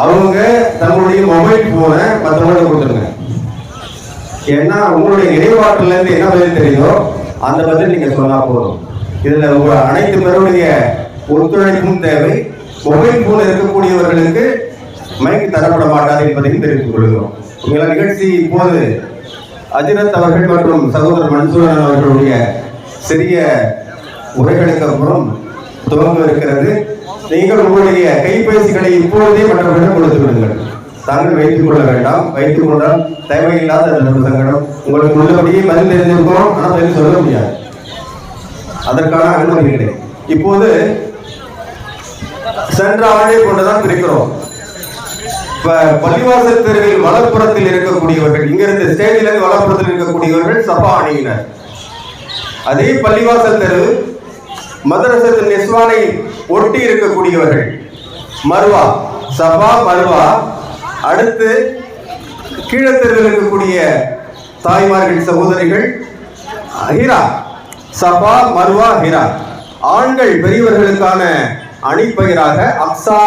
அவங்க தங்களுடைய மொபைல் போனை மற்றவங்களுக்கு கொடுத்துருங்க. ஏன்னா உங்களுடைய நினைவாற்றல இருந்து என்ன பதில் தெரியுதோ அந்த பதில் நீங்க சொன்னா போதும். இதுல உங்க அனைத்து பேருடைய ஒத்துழைப்பும் தேவை. மொபைல் போன் இருக்கக்கூடியவர்களுக்கு மைக்கு தரப்பட மாட்டாது என்பதையும் தெரிவித்துக் கொள்கிறோம். உங்களை நிகழ்ச்சி இப்போது அஜிரத் அவர்கள் மற்றும் சகோதரர் மன்சூரன் அவர்களுடைய சிறிய உரைகளுக்கு அப்புறம் துவங்க இருக்கிறது. நீங்கள் உங்களுடைய கைபேசிகளை இப்பொழுதே மற்றவர்களிடம் கொடுத்து விடுங்கள். தாங்கள் வைத்துக் கொள்ள வேண்டாம். வைத்துக் கொண்டால் தேவையில்லாத சங்கடம். உங்களுக்கு உள்ளபடியே பதில் தெரிஞ்சிருக்கோம் ஆனால் பதில் சொல்ல முடியாது. அதற்கான அனுமதி கிடையாது இப்போது சென்ற ஆண்டை கொண்டுதான் பிரிக்கிறோம். பள்ளிவாசல் தெருவில் வலப்புறத்தில் இருக்கக்கூடியவர்கள் இங்கிருந்து ஸ்டேஜில் இருந்து வலப்புறத்தில் இருக்கக்கூடியவர்கள் சபா அணியினர் அதே பள்ளிவாசல் தெரு மதரசத்தின் நிஸ்வானை ஒட்டி இருக்கக்கூடியவர்கள். மர்வா சபா மர்வா அடுத்து கீழத்தெருவில் இருக்கக்கூடிய தாய்மார்கள் சகோதரிகள் ஹிரா சபா மர்வா ஹிரா. ஆண்கள் பெரியவர்களுக்கான அணிப்பயிராக அப்சா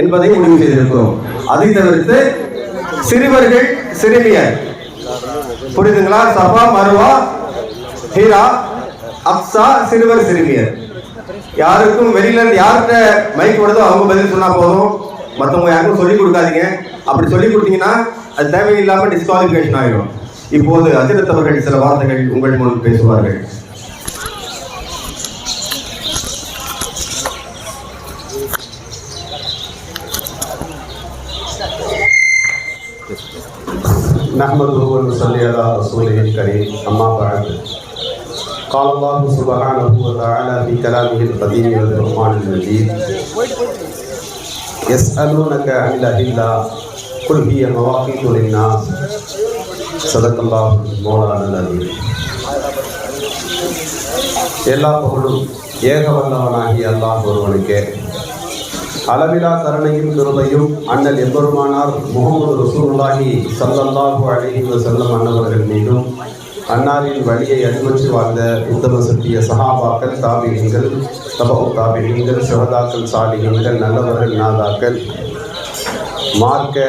என்பதை முடிவு செய்திருக்கிறோம். அதை தவிர்த்து சிறுவர்கள் சிறுமியர். புரியுதுங்களா? சபா மர்வா ஹீரா அப்சா சிறுவர் சிறுமியர். யாருக்கும் வெளியில இருந்து யார்கிட்ட மைக் வருதோ அவங்க பதில் சொன்னா போதும் மற்றவங்க யாருக்கும் சொல்லிக் கொடுக்காதீங்க அப்படி சொல்லிக் கொடுத்தீங்கன்னா அது தேவையில்லாம டிஸ்குவாலிஃபிகேஷன் ஆகிடும் இப்போது அஜிரத் அவர்கள் சில வார்த்தைகள் உங்கள் முன் பேசுவார்கள் نحمده ونصلي على رسوله الكريم أما بعد قال الله سبحانه وتعالى في كلامه القديم والقرآن المجيد يسألونك عن الأهلة قل هي مواقيت للناس صدق الله مولانا العظيم எல்லா புகழும் ஏக வல்லவனாகிய அல்லாஹ் ஒருவனுக்கே அளவிலா கருணையும் கிருபையும் அண்ணல் எம்பெருமானார் முகமது ரசூலுல்லாஹி ஸல்லல்லாஹு அலைஹி வஸல்லம் அன்னவர்கள் மீதும் அன்னாரின் வழியை அடிவற்றி வாழ்ந்த உத்தம சத்திய சஹாபாக்கள் தாபிகங்கள் தபவு தாபிகங்கள் சிவதாக்கள் சாலிகங்கள் நல்லவர்கள் நாதாக்கள் மார்க்க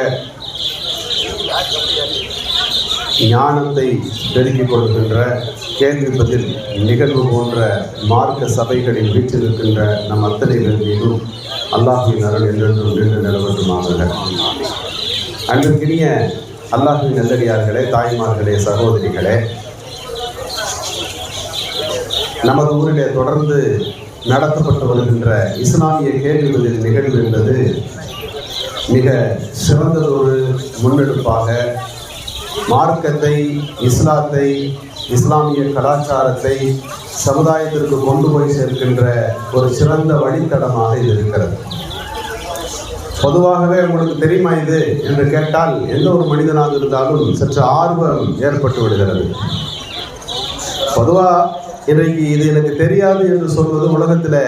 ஞானத்தை பெருக்கிக் கொள்கின்ற கேள்வி பதில் நிகழ்வு போன்ற மார்க்க சபைகளில் வீற்றிருக்கின்ற நம் அத்தனை மீதும் அல்லாஹின் அருள் என்றென்றும் நின்று நிலவட்டுமாக அன்றுக்கினிய அல்லாஹின் நல்லடியார்களே தாய்மார்களே சகோதரிகளே நமது ஊரிலே தொடர்ந்து நடத்தப்பட்டு வருகின்ற இஸ்லாமிய கேள்வி பதில் நிகழ்வு என்பது மிக சிறந்ததொரு முன்னெடுப்பாக மார்க்கத்தை இஸ்லாத்தை இஸ்லாமிய கலாச்சாரத்தை சமுதாயத்திற்கு கொண்டு போய் சேர்க்கின்ற ஒரு சிறந்த வழித்தடமாக இது இருக்கிறது. பொதுவாகவே உங்களுக்கு தெரியுமா இது என்று கேட்டால் எந்த ஒரு மனிதனாக இருந்தாலும் சற்று ஆர்வம் ஏற்பட்டு விடுகிறது. பொதுவாக இன்றைக்கு இது எனக்கு தெரியாது என்று சொல்வது உலகத்தில்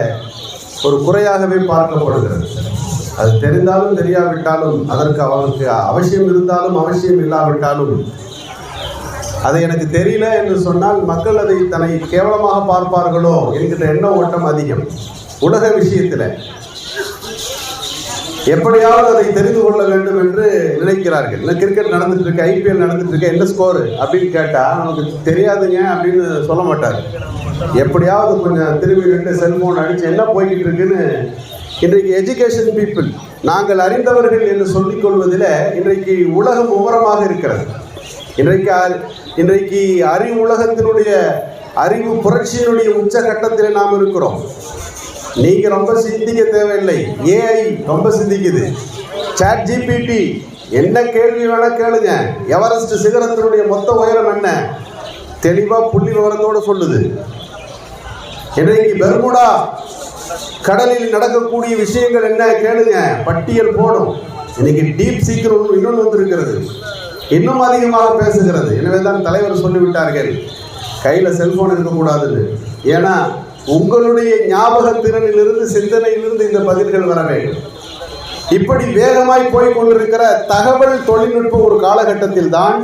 ஒரு குறையாகவே பார்க்கப்படுகிறது. அது தெரிந்தாலும் தெரியாவிட்டாலும் அதற்கு அவனுக்கு அவசியம் இருந்தாலும் அவசியம் இல்லாவிட்டாலும் அது எனக்கு தெரியல என்று சொன்னால் மக்கள் அதை தன்னை கேவலமாக பார்ப்பார்களோ என்கிற எண்ண ஓட்டம் அதிகம். உலக விஷயத்தில் எப்படியாவது அதை தெரிந்து கொள்ள வேண்டும் என்று நினைக்கிறார்கள். இல்லை கிரிக்கெட் நடந்துட்டு இருக்கு ஐபிஎல் நடந்துட்டு இருக்கு என்ன ஸ்கோர் அப்படின்னு கேட்டால் நமக்கு தெரியாதுங்க அப்படின்னு சொல்ல மாட்டார். எப்படியாவது கொஞ்சம் திரும்பி நின்று செல்போன் அடித்து என்ன போய்கிட்டு இருக்குன்னு இன்றைக்கு எஜுகேஷன் பீப்புள் நாங்கள் அறிந்தவர்கள் என்று சொல்லிக் கொள்வதில் இன்றைக்கு உலகம் உபரமாக இருக்கிறது. இன்றைக்கு இன்றைக்கு அறிவு உலகத்தினுடைய அறிவு புரட்சியினுடைய உச்சகட்டத்தில் நாம் இருக்கிறோம். நீங்க ரொம்ப சிந்திக்க தேவையில்லை. ஏஐ ரொம்ப சிந்திக்குது. சாட் ஜிபிடி என்ன கேள்வி வேணா கேளுங்க. எவரெஸ்ட் சிகரத்தினுடைய மொத்த உயரம் என்ன? தெளிவா புள்ளி விவரத்தோடு சொல்லுது. இன்றைக்கு பெர்முடா கடலில் நடக்கக்கூடிய விஷயங்கள் என்ன கேளுங்க. பட்டியல் போடும். இன்னைக்கு டீப் சீக்கிரம் இன்னொன்று வந்திருக்கிறது. இன்னும் அதிகமாக பேசுகிறது. எனவே தான் தலைவர் சொல்லிவிட்டார்கள். கையில் செல்போன் இருக்கக்கூடாதுன்னு. ஏன்னா உங்களுடைய ஞாபக திறனிலிருந்து சிந்தனையிலிருந்து இந்த பதில்கள் வர வேண்டும். இப்படி வேகமாய் போய்கொண்டிருக்கிற தகவல் தொழில்நுட்ப ஒரு காலகட்டத்தில் தான்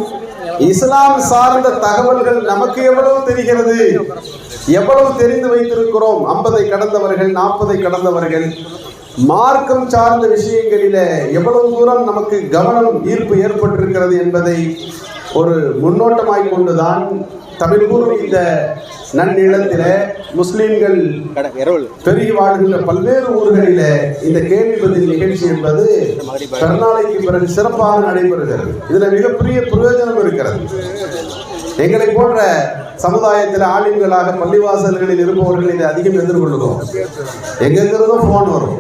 இஸ்லாம் சார்ந்த தகவல்கள் நமக்கு எவ்வளவு தெரிகிறது? எவ்வளவு தெரிந்து வைத்திருக்கிறோம்? ஐம்பதை கடந்தவர்கள் நாற்பதை கடந்தவர்கள் மார்க்கம் சார்ந்த விஷயங்களில எவ்வளவு தூரம் நமக்கு கவனம் ஈர்ப்பு ஏற்பட்டிருக்கிறது என்பதை ஒரு முன்னோட்டமாய் கொண்டுதான் தமிழ் கூறும் இந்த நன்னிலத்தில முஸ்லிம்கள் பெருகி வாழ்கின்ற பல்வேறு ஊர்களில இந்த கேள்வி பதில் நிகழ்ச்சி என்பது கருநாளைக்கு பிறகு சிறப்பாக நடைபெறுகிறது. இதுல மிகப்பெரிய பிரயோஜனம் இருக்கிறது. எங்களை போன்ற சமுதாயத்தில் ஆளுங்களாக பள்ளிவாசல்களில் இருப்பவர்கள் இதை அதிகம் எதிர்கொள்ளுகிறோம். எங்கிருந்தோ ஃபோன் வரும்.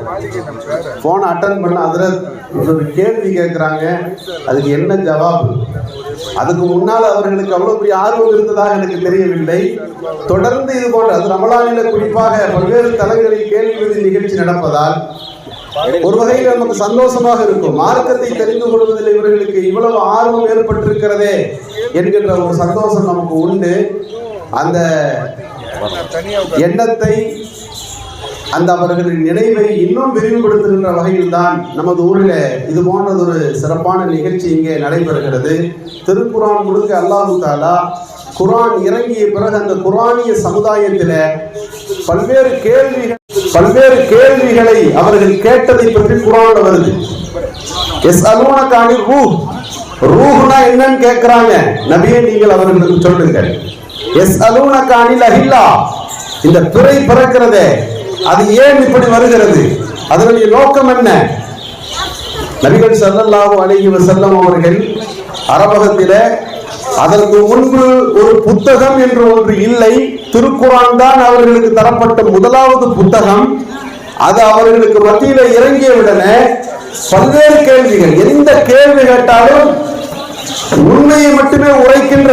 ஃபோன் அட்டன் பண்ண அதில் ஒரு கேள்வி கேட்குறாங்க. அதுக்கு என்ன ஜவாபு? அதுக்கு முன்னால் அவர்களுக்கு அவ்வளோ பெரிய ஆர்வம் இருந்ததாக எனக்கு தெரியவில்லை. தொடர்ந்து இது போன்ற அது ரமலானில குறிப்பாக பல்வேறு தலங்களில் கேள்வி நிகழ்ச்சி நடப்பதால் ஒரு வகையில் நமக்கு சந்தோஷமாக இருக்கும். மார்க்கத்தை தெரிந்து கொள்வதில் இவர்களுக்கு இவ்வளவு ஆர்வம் ஏற்பட்டிருக்கிறதே என்கின்ற ஒரு சந்தோஷம் நமக்கு உண்டு. அந்த எண்ணத்தை அந்த அவர்களின் நினைவை இன்னும் விரிவுபடுத்துகின்ற வகையில் தான் நமது ஊரில் இது போன்றதொரு சிறப்பான நிகழ்ச்சி இங்கே நடைபெறுகிறது. திருக்குரான் முழுக்க அல்லாஹு தாலா குரான் இறங்கிய பிறகு அந்த குரானிய சமுதாயத்தில் பல்வேறு கேள்விகள் பல்வேறு கேள்விகளை அவர்கள் கேட்டதை பற்றி குரான் வருது. எஸ் அலுவனக்காணி ரூ ரூஹ்னா என்னன்னு கேட்கிறாங்க நபியே நீங்கள் அவர்களுக்கு சொல்லுங்கள். எஸ் அலுவனக்காணில் அஹில்லா. இந்த பிறை பிறக்கிறதே. அது ஏன் இப்படி வருகிறது? அதனுடைய நோக்கம் என்ன? நபிகள் சல்லல்லாஹு அலைஹி வஸல்லம் அவர்கள் அரபகத்தில அதற்கு முன்பு ஒரு புத்தகம் என்று ஒன்று இல்லை. திருக்குறான் தான் அவர்களுக்கு தரப்பட்ட முதலாவது புத்தகம். அது அவர்களுக்கு மத்தியில இறங்கிய உடனே பல்வேறு கேள்விகள். எந்த கேள்வி கேட்டாலும் உண்மையை மட்டுமே உரைக்கின்ற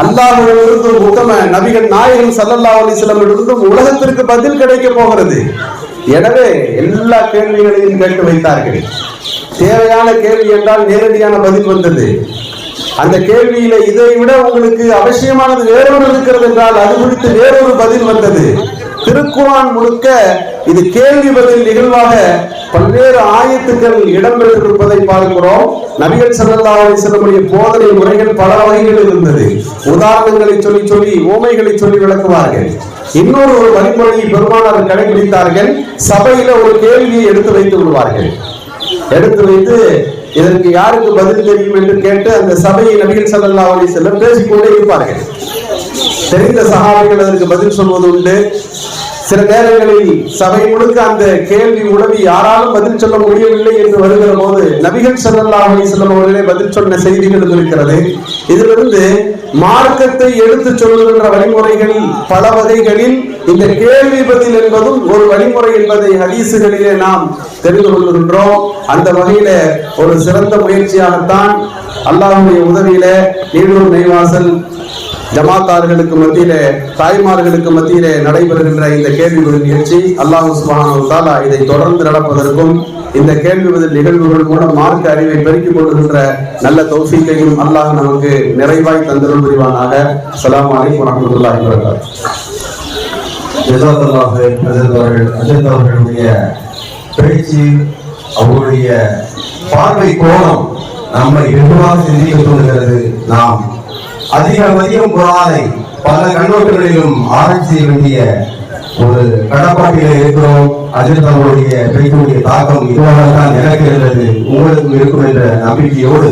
அல்லாஹிலிருந்தும் உத்தம நபிகள் நாயகன் சல்லல்லா அலைஹி இருந்தும் உலகத்திற்கு பதில் கிடைக்க போகிறது. எனவே எல்லா கேள்விகளையும் கேட்டு வைத்தார்கள். தேவையான கேள்வி என்றால் நேரடியான பதில் வந்தது. அந்த கேள்வியில இதை விட உங்களுக்கு அவசியமானது வேறொரு இருக்கிறது என்றால் அது குறித்து வேறொரு பதில் வந்தது. திருக்குரான் முழுக்க இது கேள்வி பதில் நிகழ்வாக பல்வேறு ஆயத்துக்கள் இடம்பெற்றிருப்பதை பார்க்கிறோம். நபிகள் ஸல்லல்லாஹு அலைஹி போதனை முறைகள் பல வகைகள் இருந்தது. உதாரணங்களை சொல்லி சொல்லி ஓமைகளை சொல்லி விளக்குவார்கள். இன்னொரு ஒரு வழிமுறையை பெருமானார் கடைபிடித்தார்கள். சபையில ஒரு கேள்வியை எடுத்து வைத்து விடுவார்கள் எடுத்து வைத்து இதற்கு யாருக்கு பதில் தெரியும் என்று கேட்டு அந்த சபையை நபிகள் ஸல்லல்லாஹு அலைஹி பேசிக்கொண்டே இருப்பார்கள். தெரிந்த சகாபிகள் அதற்கு பதில் சொல்வது உண்டு சில நேரங்களில் சபை முழுக்க அந்த கேள்வி உடவி யாராலும் பதில் சொல்ல முடியவில்லை என்று வருகிற போது நபிகள் ஸல்லல்லாஹு அலைஹி அவர்களே பதில் சொன்ன செய்திகளும் இருக்கிறது இதிலிருந்து மார்க்கத்தை எடுத்து சொல்லுகின்ற வழிமுறைகள் பல வகைகளில் இந்த கேள்வி பதில் என்பதும் ஒரு வழிமுறை என்பதை ஹதீசுகளிலே நாம் தெரிந்து கொள்கின்றோம். அந்த வகையில ஒரு சிறந்த முயற்சியாகத்தான் அல்லாஹுடைய உதவியில நீடூர் நெய்வாசல் ஜமாத்தார்களுக்கு மத்தியிலே தாய்மார்களுக்கு மத்தியிலே நடைபெறுகின்ற இந்த கேள்வி பதில் நிகழ்ச்சி அல்லாஹ் சுபானா இதை தொடர்ந்து நடப்பதற்கும் இந்த கேள்வி பதில் நிகழ்வுகள் மூலம் மார்க்க அறிவை பெருக்கிக் கொள்கின்ற நல்ல தௌஃபீக்கையும் அல்லாஹ் நமக்கு நிறைவாய் தந்தருள் புரிவானாக. சலாம் அலைக்கும் வரஹ்மத்துல்லாஹி வபரகாத்துஹு. அவர்கள் அஜத் அவர்களுடைய பேச்சு அவருடைய பார்வை கோணம் நம்மை வெகுவாக சிந்திக்க தோன்றுகிறது நாம் அதிகம் அதிகம் குரானை பல கண்ணோட்டங்களிலும் ஆராய்ச்சி செய்ய வேண்டிய ஒரு கடப்பாட்டில இருக்கிறோம். அஜித் அவருடைய பேச்சுடைய தாக்கம் இதுவாகத்தான் எனக்கு இருந்தது உங்களுக்கும் இருக்கும் என்ற நம்பிக்கையோடு.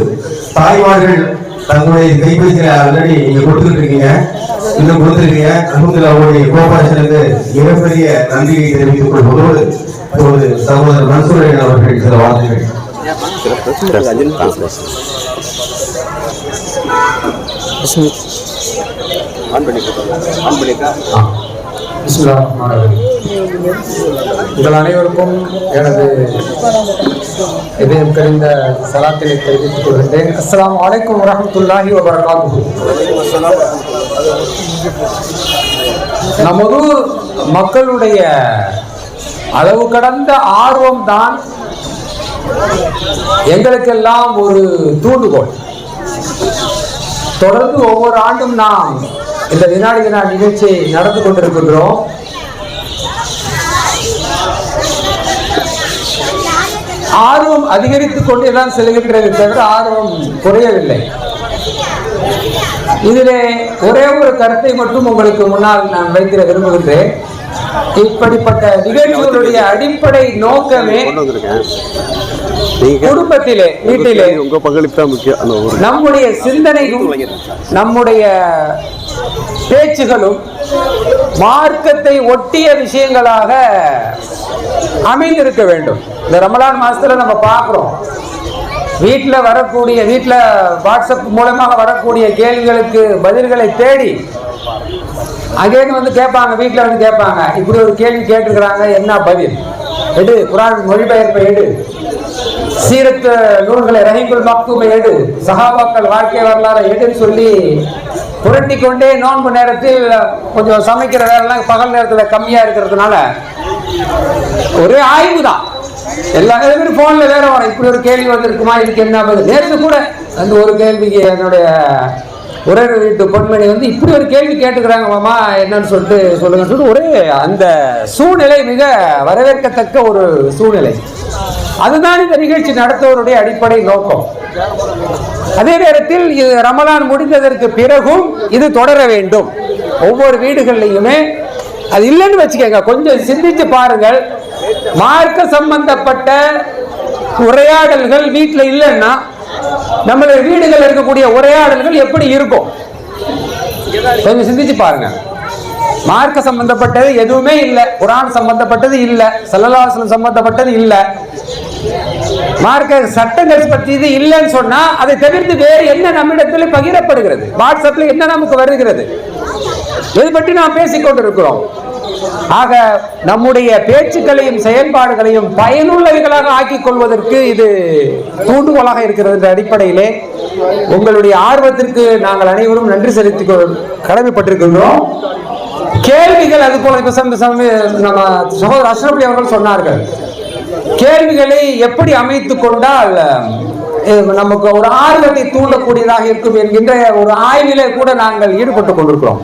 தாய்மார்கள் தங்களுடைய கைபேசியில ஆல்ரெடி நீங்க கொடுத்துட்டு இருக்கீங்க. இன்னும் கொடுத்துருக்கீங்க. அல்ஹம்துலில்லாஹ் அவருடைய கோபாரேஷனுக்கு மிகப்பெரிய நன்றியை தெரிவித்துக் கொள்வதோடு ஒரு சகோதரர் மன்சூரன் அவர்கள் சில வார்த்தைகள். உங்கள் அனைவருக்கும் எனது இதயம் கரிந்த சலாத்தினை தெரிவித்துக் கொள்கின்றேன். அஸ்ஸலாமு அலைக்கும் வரஹ்மத்துல்லாஹி வபரகாத்துஹு. நமது மக்களுடைய அளவு கடந்த ஆர்வம் தான் எங்களுக்கெல்லாம் ஒரு தூண்டுகோல். தொடர்ந்து ஒவ்வொரு ஆண்டும் நாம் இந்த வினாடி வினா நிகழ்ச்சியை நடந்து கொண்டிருக்கின்றோம். ஆர்வம் அதிகரித்துக் கொண்டேதான் செல்கின்றது தவிர ஆர்வம் குறையவில்லை. இதிலே ஒரே ஒரு கருத்தை மட்டும் உங்களுக்கு முன்னால் நான் வைத்திட விரும்புகின்றேன். இப்படிப்பட்ட நிகழ்ச்சிகளுடைய அடிப்படை நோக்கமே கொண்டு குடும்பத்திலே வீட்டிலே. உங்க பங்களிப்பு தான் முக்கியம். நம்முடைய சிந்தனையும் நம்முடைய பேச்சுகளும் மார்க்கத்தை ஒட்டிய விஷயங்களாக அமைந்திருக்க வேண்டும். இந்த ரமலான் மாசத்துல நம்ம பார்க்கிறோம். வீட்டில் வரக்கூடிய வீட்டில் வாட்ஸ்அப் மூலமாக வரக்கூடிய கேள்விகளுக்கு பதில்களை தேடி அங்கேருந்து வந்து கேட்பாங்க வீட்டில் வந்து கேட்பாங்க. இப்படி ஒரு கேள்வி கேட்டிருக்கிறாங்க என்ன பதில்? எடு குரான் மொழிபெயர்ப்பை எடு. சீரத்து நூல்களை ரஹீங்குல் மக்தூமை எடு. சஹாபாக்கள் வாழ்க்கை வரலாறு எடுன்னு சொல்லி புரட்டி கொண்டே நோன்பு நேரத்தில் கொஞ்சம் சமைக்கிற வேலைலாம் பகல் நேரத்தில் கம்மியாக இருக்கிறதுனால ஒரே ஆய்வு தான் எல்லா பேரும் ஃபோனில் வேற வரும். இப்படி ஒரு கேள்வி வந்திருக்குமா? இதுக்கு என்ன பதில்? நேற்று கூட அந்த ஒரு கேள்விக்கு என்னுடைய ஒரே வீட்டு பொன்மணி வந்து இப்படி ஒரு கேள்வி கேட்டுக்கிறாங்க மாமா என்னன்னு சொல்லிட்டு சொல்லுங்கன்னு சொல்லிட்டு ஒரே அந்த சூழ்நிலை மிக வரவேற்கத்தக்க ஒரு சூழ்நிலை. அதுதான் இந்த நிகழ்ச்சி நடத்துவருடைய அடிப்படை நோக்கம். அதே நேரத்தில் இது ரமலான் முடிந்ததற்கு பிறகும் இது தொடர வேண்டும். ஒவ்வொரு வீடுகள்லையுமே அது இல்லைன்னு வச்சுக்கோங்க கொஞ்சம் சிந்திச்சு பாருங்கள். மார்க்க சம்பந்தப்பட்ட உரையாடல்கள் வீட்டில் இல்லைன்னா நம்மளுடைய வீடுகள் இருக்கக்கூடிய உரையாடல்கள் எப்படி இருக்கும்? கொஞ்சம் சிந்திச்சு பாருங்க. மார்க்க சம்பந்தப்பட்டது எதுவுமே இல்லை. குரான் சம்பந்தப்பட்டது இல்லை. சல்லல்லாஹு சம்பந்தப்பட்டது இல்லை. மார்க்க சட்டங்கள் பத்தி இது இல்லைன்னு சொன்னா அதை தவிர்த்து வேறு என்ன நம்மிடத்தில் பகிரப்படுகிறது? வாட்ஸ்அப்ல என்ன நமக்கு வருகிறது? எது பற்றி நாம் பேசிக்கொண்டிருக்கிறோம். ஆக நம்முடைய பேச்சுக்களையும் செயல்பாடுகளையும் பயனுள்ளவைகளாக ஆக்கிக் கொள்வதற்கு இது தூண்டுகோலாக இருக்கிறது என்ற அடிப்படையிலே உங்களுடைய ஆர்வத்திற்கு நாங்கள் அனைவரும் நன்றி செலுத்தி கடமைப்பட்டிருக்கின்றோம். கேள்விகள் அது போல இப்ப நம்ம சகோதரர் அஷ்ரபி அவர்கள் சொன்னார்கள். கேள்விகளை எப்படி அமைத்துக் கொண்டால் நமக்கு ஒரு ஆர்வத்தை தூண்டக்கூடியதாக இருக்கும் என்கின்ற ஒரு ஆய்விலே கூட நாங்கள் ஈடுபட்டு கொண்டிருக்கிறோம்.